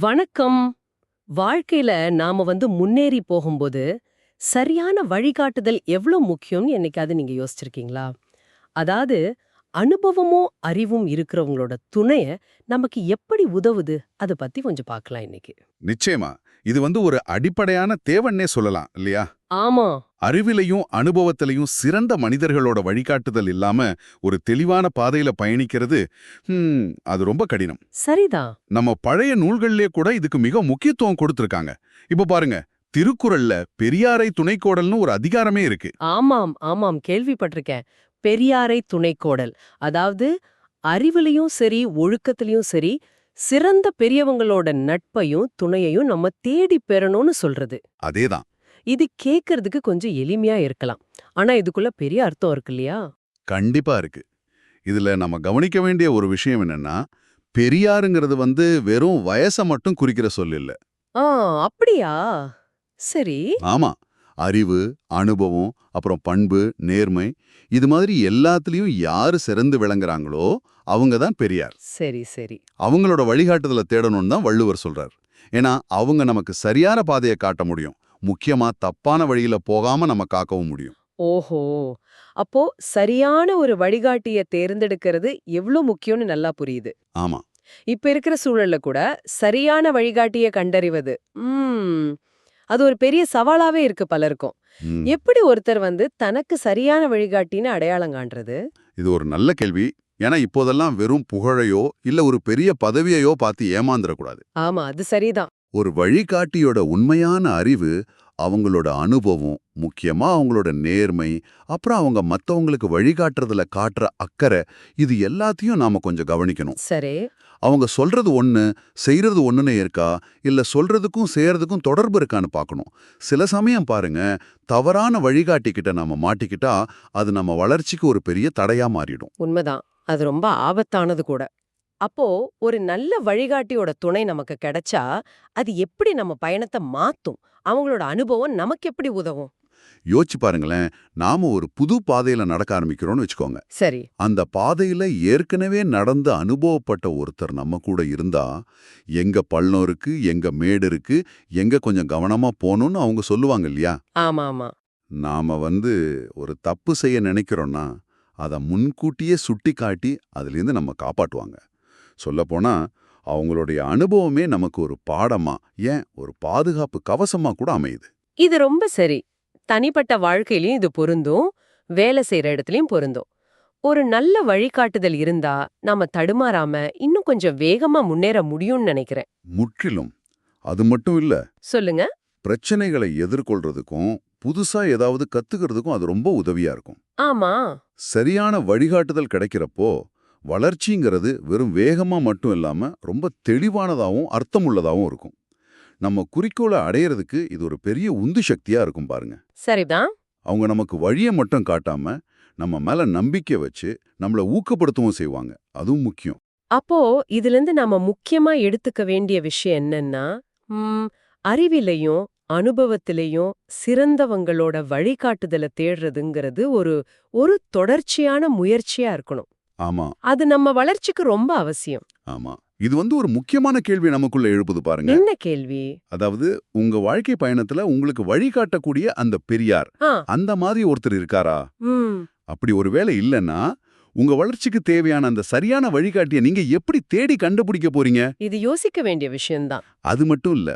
வணக்கம். வாழ்க்கையில நாம வந்து முன்னேறி போகும்போது சரியான வழிகாட்டுதல் எவ்வளோ முக்கியம்னு என்னைக்காவது நீங்க யோசிச்சிருக்கீங்களா? அதாவது அனுபவமும் அறிவும் இருக்கிறவங்களோட துணைய நமக்கு எப்படி உதவுது? அதை பத்தி கொஞ்சம் பார்க்கலாம் இன்னைக்கு. நிச்சயமா. இது வந்து ஒரு அடிப்படையான தேவன்னே சொல்லலாம் இல்லையா? ஆமா. அறிவிலையும் அனுபவத்திலையும் சிறந்த மனிதர்களோட வழிகாட்டுதல் இல்லாம ஒரு தெளிவான பாதையில பயணிக்கிறது அது ரொம்ப கடினம். சரிதான் நம்ம பழைய நூல்கள்லயே கூட இதுக்கு மிக முக்கியத்துவம் கொடுத்திருக்காங்க. இப்ப பாருங்க திருக்குறள்ல பெரியாரை துணைக்கோடல்னு ஒரு அதிகாரமே இருக்கு. ஆமாம் ஆமாம் கேள்விப்பட்டிருக்கேன். பெரியாரை துணைக்கோடல். அதாவது அறிவிலையும் சரி ஒழுக்கத்திலையும் சரி சிறந்த பெரியவங்களோட நட்பையும் துணையையும் நம்ம தேடி பெறணும்னு சொல்றது. அதேதான். இது கேட்கறதுக்கு கொஞ்சம் எளிமையா இருக்கலாம். ஆனா இதுக்குள்ள பெரிய அர்த்தம் இருக்கு இல்லையா? கண்டிப்பா இருக்கு. இதுல நம்ம கவனிக்க வேண்டிய ஒரு விஷயம் என்னன்னா பெரியாருங்கிறது வந்து வெறும் வயசை மட்டும் குறிக்கிற சொல் இல்ல. ஆ அப்படியா? சரி. ஆமா. அறிவு அனுபவம் அப்புறம் பண்பு நேர்மை இது மாதிரி எல்லாத்துலயும் யாரு சிறந்து விளங்குறாங்களோ அவங்க தான் பெரியார். சரி சரி. அவங்களோட வழிகாட்டுதலை தேடணும்னு தான் வள்ளுவர் சொல்றார். ஏன்னா அவங்க நமக்கு சரியான பாதையை காட்ட முடியும். முக்கியமா தப்பான வழியில போகாம நம்ம காக்கவும் முடியும். ஓஹோ. அப்போ சரியான ஒரு வழிகாட்டிய தேர்ந்தெடுக்கிறது எவ்வளவு முக்கியம்னு நல்லா புரியுது. ஆமா. இப்ப இருக்கிற சூழல்ல கூட சரியான வழிகாட்டிய கண்டறிவது ம் அது ஒரு பெரிய சவாலாவே இருக்கு பலருக்கும். எப்படி ஒருத்தர் வந்து தனக்கு சரியான வழிகாட்டின்னு அடையாளம் காண்றது? இது ஒரு நல்ல கேள்வி. ஏன்னா இப்போதெல்லாம் வெறும் புகழையோ இல்ல ஒரு பெரிய பதவியையோ பார்த்து ஏமாந்துடக்கூடாது ஆமா அது சரிதான். ஒரு வழிகாட்டியோட உண்மையான அறிவு அவங்களோட அனுபவம் முக்கியமா அவங்களோட நேர்மை அப்புறம் அவங்க மத்தவங்களுக்கு வழிகாட்டுறதுல காட்டுற அக்கறை இது எல்லாத்தையும் நாம கொஞ்சம் கவனிக்கணும். சரி. அவங்க சொல்றது ஒண்ணு செய்யறது ஒண்ணுன்னு இருக்கா? இல்ல சொல்றதுக்கும் செய்யறதுக்கும் தொடர்பு இருக்கான்னு பார்க்கணும் சில சமயம் பாருங்க தவறான வழிகாட்டி கிட்ட நாம மாட்டிக்கிட்டா அது நம்ம வளர்ச்சிக்கு ஒரு பெரிய தடையா மாறிடும். உண்மைதான். அது ரொம்ப ஆபத்தானது கூட. அப்போ ஒரு நல்ல வழிகாட்டியோட துணை நமக்கு கிடைச்சா அது எப்படி நம்ம பயணத்தை மாத்தும்? அவங்களோட அனுபவம் நமக்கு எப்படி உதவும்? யோசிச்சு பாருங்களேன். நாம ஒரு புது பாதையில நடக்க ஆரம்பிக்கிறோம்னு வச்சுக்கோங்க. சரி. அந்த பாதையில ஏற்கனவே நடந்து அனுபவப்பட்ட ஒருத்தர் நம்ம கூட இருந்தா எங்க பள்ளம் இருக்கு எங்க மேடு இருக்கு எங்க கொஞ்சம் கவனமா போகணும்னு அவங்க சொல்லுவாங்க இல்லையா? ஆமா ஆமா நாம வந்து ஒரு தப்பு செய்ய நினைக்கிறோம்னா அதை முன்கூட்டியே சுட்டி காட்டி அதுலேருந்து நம்ம காப்பாட்டுவாங்க சொல்லப்போனா அவங்களுடைய அனுபவமே நமக்கு ஒரு பாடமா ஏன் ஒரு பாதுகாப்பு கவசமா கூட அமையுது. இது ரொம்ப சரி. தனிப்பட்ட வாழ்க்கையிலயும் இது பொருந்தும் வேலை செய்யற இடத்துலயும் பொருந்தும். ஒரு நல்ல வழிகாட்டுதல் இருந்தா நாம தடுமாறாம இன்னும் கொஞ்சம் வேகமா முன்னேற முடியும்னு நினைக்கிறேன். முற்றிலும். அது மட்டும் இல்ல. சொல்லுங்க. பிரச்சனைகளை எதிர்கொள்றதுக்கும் புதுசா ஏதாவது கத்துக்கிறதுக்கும் அது ரொம்ப உதவியா இருக்கும். ஆமா. சரியான வழிகாட்டுதல் கிடைக்கிறப்போ வளர்ச்சிங்கிறது வெறும் வேகமா மட்டும் இல்லாம ரொம்ப தெளிவானதாவும் அர்த்தமுள்ளதாவும் இருக்கும். நம்ம குறிக்கோளை அடையறதுக்கு இது ஒரு பெரிய உந்து சக்தியா இருக்கும் பாருங்க. சரிதான். அவங்க நமக்கு வழியை மட்டும் காட்டாம நம்ம மேல நம்பிக்கை வச்சு நம்மள ஊக்கப்படுத்தவும் செய்வாங்க. அதுவும் முக்கியம். அப்போ இதுல இருந்து நாம முக்கியமா எடுத்துக்க வேண்டிய விஷயம் என்னன்னா அறிவிலையும் அனுபவத்திலையும் சிறந்தவங்களோட வழிகாட்டுதலை தேடுறதுங்கிறது ஒரு ஒரு தொடர்ச்சியான முயற்சியா இருக்கணும். ஆமா. அது நம்ம வளர்ச்சிக்கு ரொம்ப அவசியம். ஆமா. இது வந்து ஒரு முக்கியமான கேள்வி நமக்குள்ள எழுப்புது பாருங்க. என்ன கேள்வி? அதாவது உங்க வாழ்க்கை பயணத்துல உங்களுக்கு வழிகாட்டக்கூடிய அந்த பெரியார் அந்த மாதிரி ஒருத்தர் இருக்காரா? அப்படி ஒரு வேலை இல்லைன்னா உங்க வளர்ச்சிக்கு தேவையான அந்த சரியான வழிகாட்டியை நீங்க எப்படி தேடி கண்டுபிடிக்க போறீங்க? இது யோசிக்க வேண்டிய விஷயம்தான். அது மட்டும் இல்ல.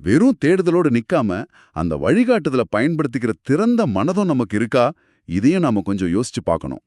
வெறும் தேடுதலோடு நிக்காம அந்த வழிகாட்டுதலை பயன்படுத்திக்கிற திறந்த மனதும் நமக்கு இருக்கா? இதையும் நாம கொஞ்சம் யோசிச்சு பார்க்கணும்.